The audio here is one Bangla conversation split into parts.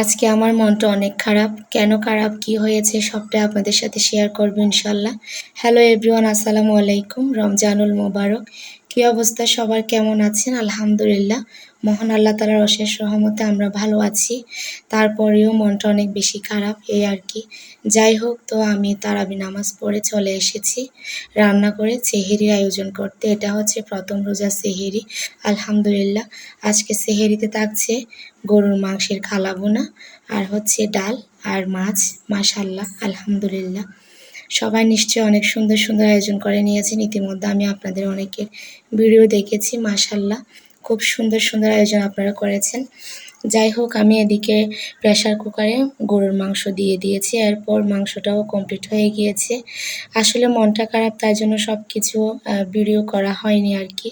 আজকে আমার মনটা অনেক খারাপ। কেন খারাপ? কি হয়েছে? সবটা আপনাদের সাথে শেয়ার করব ইনশাল্লাহ। হ্যালো এভরিওয়ান আসসালামু আলাইকুম। রমজানুল মোবারক। কী অবস্থা? সবার কেমন আছেন? আলহামদুলিল্লাহ। মহান আল্লাহ তালার অশেষ রহমতে আমরা ভালো আছি। তারপরেও মনটা অনেক বেশি খারাপ, এই আর কি। যাই হোক, তো আমি তারাবি নামাজ পড়ে চলে এসেছি। রান্না করে সেহেরির আয়োজন করতে। এটা হচ্ছে প্রথম রোজা সেহেরি। আলহামদুলিল্লাহ। আজকে সেহেরিতে থাকছে গরুর মাংসের খালাবোনা আর হচ্ছে ডাল আর মাছ। মাশাল্লাহ আলহামদুলিল্লাহ। সবাই নিশ্চয়ই অনেক সুন্দর সুন্দর আয়োজন করে নিয়েছেন। ইতিমধ্যে আমি আপনাদের অনেকের ভিডিও দেখেছি মাশাল্লাহ খুব সুন্দর সুন্দর আয়োজন আপনারা করেছেন। যাই হোক, আমি এদিকে প্রেশার কুকারে গরুর মাংস দিয়ে দিয়েছি। এরপর মাংসটাও কমপ্লিট হয়ে গিয়েছে। আসলে মনটা খারাপ, তাই জন্য সব কিছু ভিডিও করা হয়নি আর কি।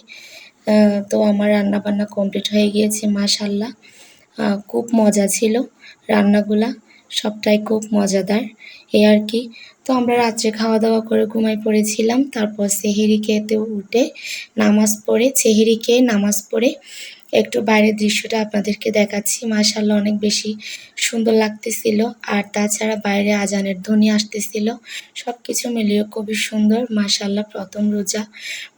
তো আমার রান্না বান্না কমপ্লিট হয়ে গিয়েছে মাশাল্লাহ খুব মজা ছিল রান্নাগুলা। সবটাই খুব মজাদার। এই আর কি। তো আমরা রাত্রে খাওয়া দাওয়া করে ঘুমাই পড়েছিলাম। তারপর সেহেরি খেতে উঠে নামাজ পড়ে, সেহেরি খেয়ে নামাজ পড়ে একটু বাইরের দৃশ্যটা আপনাদেরকে দেখাচ্ছি। মাশাল্লাহ অনেক বেশি সুন্দর লাগতেছিল। আর তাছাড়া বাইরে আজানের ধ্বনি আসতেছিল। সব কিছু মিলিয়ে খুবই সুন্দর। মাশাল্লাহ প্রথম রোজা,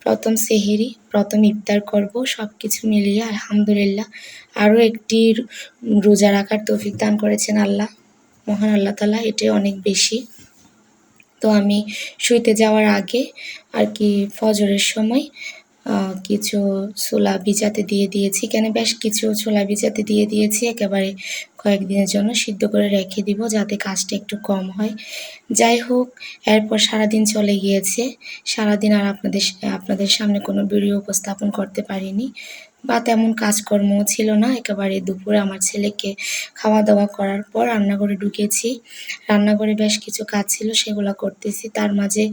প্রথম সেহেরি, প্রথম ইফতার করব। সব কিছু মিলিয়ে আলহামদুলিল্লাহ আরও একটি রোজা রাখার তৌফিক দান করেছেন আল্লাহ। মহান আল্লাহ তালা এটাই অনেক বেশি। তো আমি শুইতে যাওয়ার আগে আর কি ফজরের সময় কিছু ছোলা ভিজাতে দিয়ে দিয়েছি। কেন বেশ কিছু ছোলা ভিজাতে দিয়ে দিয়েছি, একেবারে কয়েকদিনের জন্য সিদ্ধ করে রেখে দিব যাতে কাজটা একটু কম হয়। যাই হোক, এরপর সারাদিন চলে গিয়েছে। সারাদিন আর আপনাদের আপনাদের সামনে কোনো ভিডিও উপস্থাপন করতে পারিনি। বা তেমন কাজকর্মও ছিল না। একেবারে দুপুরে আমার ছেলেকে খাওয়া দাওয়া করার পর রান্নাঘরে ঢুকেছি। রান্নাঘরে বেশ কিছু কাজ ছিল, সেগুলো করতেছি। তার মাঝে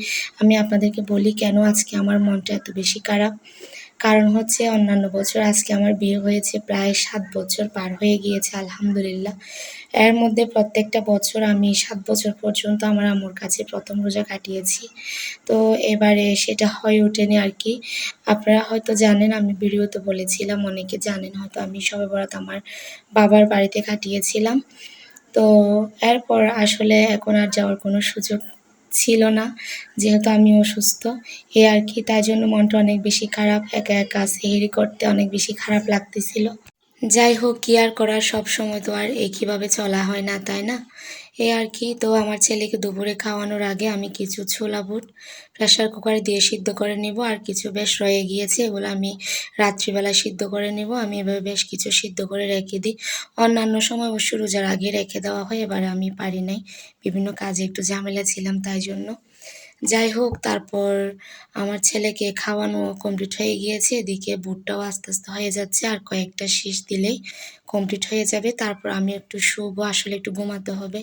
আমি আপনাদেরকে বলি, কেন আজকে আমার মনটা এত বেশি খারাপ? কারণ হচ্ছে অন্যান্য বছর, আজকে আমার বিয়ে হয়েছে প্রায় সাত বছর পার হয়ে গিয়েছে, আলহামদুলিল্লাহ। এর মধ্যে প্রত্যেকটা বছর আমি সাত বছর পর্যন্ত আমার আম্মুর কাছে প্রথম রোজা কাটিয়েছি। তো এবারে সেটা হয়ে ওঠেনি আর কি। আপনারা হয়তো জানেন, আমি ভিডিওতে বলেছিলাম, অনেকে জানেন, হয়তো আমি সবে বরাত আমার বাবার বাড়িতে কাটিয়েছিলাম। তো এরপর আসলে এখন আর যাওয়ার কোনো সুযোগ ছিল না, যেহেতু আমি অসুস্থ। এ আর কি, তাই জন্য মনটা অনেক বেশি খারাপ, একা একা সেহেরি করতে অনেক বেশি খারাপ লাগতেছিল। যাই হোক কি আর করার? সব সময় তো আর একইভাবে চলা হয় না, তাই না? এ আর কি। তো আমার ছেলেকে দুপুরে খাওয়ানোর আগে আমি কিছু ছোলা বুট প্রেশার কুকারে দিয়ে সিদ্ধ করে নিব। আর কিছু বেশ রয়ে গিয়েছে, এগুলো আমি রাত্রিবেলা সিদ্ধ করে নিব। আমি এভাবে বেশ কিছু সিদ্ধ করে রেখে দিই। অন্যান্য সময় অবশ্য রোজার আগে রেখে দেওয়া হয়, এবার আমি পারি নাই। বিভিন্ন কাজে একটু ঝামেলা ছিলাম তাই জন্য। যাই হোক, তারপর আমার ছেলেকে খাওয়ানো কমপ্লিট হয়ে গিয়েছে। এদিকে বুটটাও আস্তে আস্তে হয়ে যাচ্ছে, আর কয়েকটা শীষ দিলেই কমপ্লিট হয়ে যাবে। তারপর আমি একটু শুবো, আসলে একটু ঘুমাতে হবে।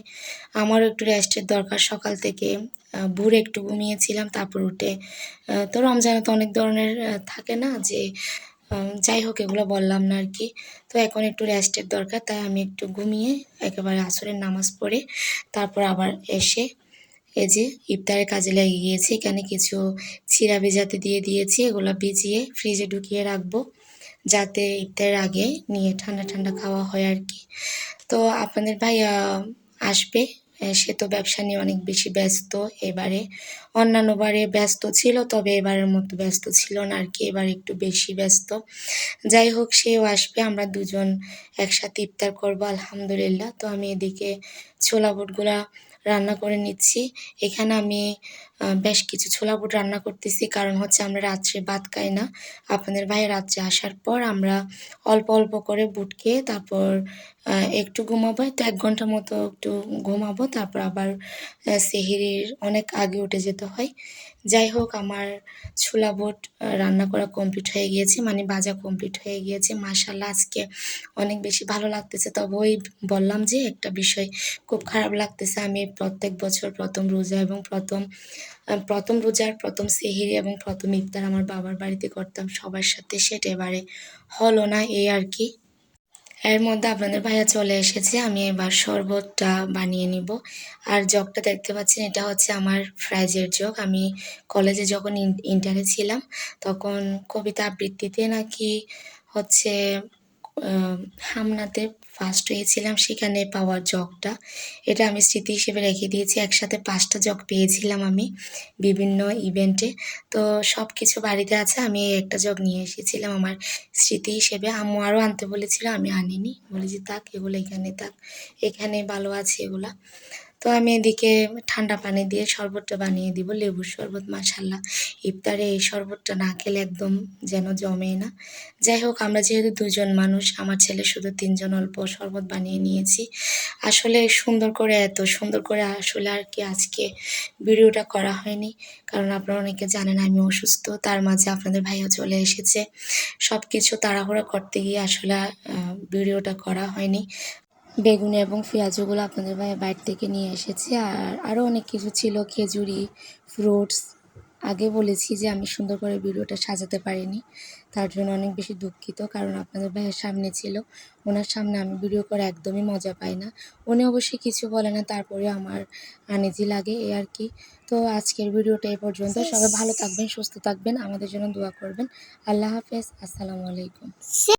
আমারও একটু রেস্টের দরকার। সকাল থেকে ভোরে একটু ঘুমিয়েছিলাম, তারপর উঠে তো রমজানে তো অনেক ধরনের থাকে না যে যাই হোক, এগুলো বললাম না আর কি। তো এখন একটু রেস্টের দরকার, তাই আমি একটু ঘুমিয়ে একেবারে আসরের নামাজ পড়ে, তারপর আবার এসে এই যে ইফতারের কাজে লেগে গিয়েছে, এখানে কিছু চিরা ভেজাতে দিয়ে দিয়েছি, এগুলো ভিজিয়ে ফ্রিজে ঢুকিয়ে রাখব, যাতে ইফতারের আগে নিয়ে ঠান্ডা ঠান্ডা খাওয়া হয় আর কি। তো আপনাদের ভাই আসবে সে তো ব্যবসা নিয়ে অনেক বেশি ব্যস্ত, এবারে অন্যান্য বারে ব্যস্ত ছিল, তবে এবারের মতো ব্যস্ত ছিল না আর কি, এবার একটু বেশি ব্যস্ত। যাই হোক, সেও আসবে, আমরা দুজন একসাথে ইফতার করব, আলহামদুলিল্লাহ। তো আমি এদিকে ছোলা বুটগুলা রান্না করে নিচ্ছি। এখানে আমি বেশ কিছু ছোলা বুট রান্না করতেছি। কারণ হচ্ছে আমরা রাত্রে ভাত খাই না। আপনাদের ভাই রাত্রে আসার পর আমরা অল্প অল্প করে বুট খেয়ে তারপর একটু ঘুমাবো তো এক ঘণ্টার মতো একটু ঘুমাবো, তারপর আবার সেহেরির অনেক আগে উঠে যেতে হয়। যাই হোক, আমার ছোলা বোট রান্না করা কমপ্লিট হয়ে গিয়েছে মানে ভাজা কমপ্লিট হয়ে গিয়েছে। মাসাল্লাহ আজকে অনেক বেশি ভালো লাগতেছে। তবে ওই বললাম যে, একটা বিষয় খুব খারাপ লাগতেছে। আমি প্রত্যেক বছর প্রথম রোজা এবং প্রথম প্রথম রোজার প্রথম সেহেরি এবং প্রথম ইফতার আমার বাবার বাড়িতে করতাম। সবার সাথে সেটা এবারে হলো না, এই আর কি। এর মধ্যে আপনাদের ভাইয়া চলে এসেছে, আমি এবার শরবতটা বানিয়ে নিব। আর জগটা দেখতে পাচ্ছেন, এটা হচ্ছে আমার ফ্রাইজের জগ আমি কলেজে যখন ইন্টারে ছিলাম, তখন কবিতা আবৃত্তিতে নাকি হচ্ছে হামনাতে ফার্স্ট হয়েছিলাম সেখানে পাওয়ার জগটা। এটা আমি স্মৃতি হিসেবে রেখে দিয়েছি। একসাথে পাঁচটা জগ পেয়েছিলাম আমি বিভিন্ন ইভেন্টে তো সব কিছু বাড়িতে আছে, আমি একটা জগ নিয়ে এসেছিলাম আমার স্মৃতি হিসেবে। আম্মু আরও আনতে বলেছিল, আমি আনিনি। বলেছি, থাক, এগুলো এখানে থাক। এখানে ভালো আছে এগুলা। তো আমি এদিকে ঠান্ডা পানি দিয়ে শরবতটা বানিয়ে দিব, লেবুর শরবত মাশাল্লাহ ইফতারে এই শরবতটা না খেলে একদম যেন জমে না। যাই হোক, আমরা যেহেতু দুজন মানুষ, আমার ছেলে শুধু তিনজন অল্প শরবত বানিয়ে নিয়েছি। আসলে সুন্দর করে, এত সুন্দর করে আসলে আর কি আজকে ভিডিওটা করা হয়নি। কারণ আপনারা অনেকে জানেন আমি অসুস্থ, তার মাঝে আপনাদের ভাইয়া চলে এসেছে। সব কিছু তাড়াহুড়া করতে গিয়ে আসলে ভিডিওটা করা হয়নি। বেগুনি এবং পেঁয়াজগুলো আপনাদের ভাই বাইরে থেকে নিয়ে এসেছি। আর আরও অনেক কিছু ছিল, খেজুরি ফ্রুটস আগে বলেছি যে আমি সুন্দর করে ভিডিওটা সাজাতে পারিনি। তার জন্য অনেক বেশি দুঃখিত, কারণ আপনাদের ভাইয়ের সামনে ছিল। ওনার সামনে আমি ভিডিও করে একদমই মজা পাই না। উনি অবশ্যই কিছু বলে না তারপরে আমার আনিজি লাগে এ আর কি। তো আজকের ভিডিওটা এ পর্যন্ত। সবাই ভালো থাকবেন, সুস্থ থাকবেন। আমাদের জন্য দোয়া করবেন। আল্লাহ হাফেজ। আসসালামু আলাইকুম।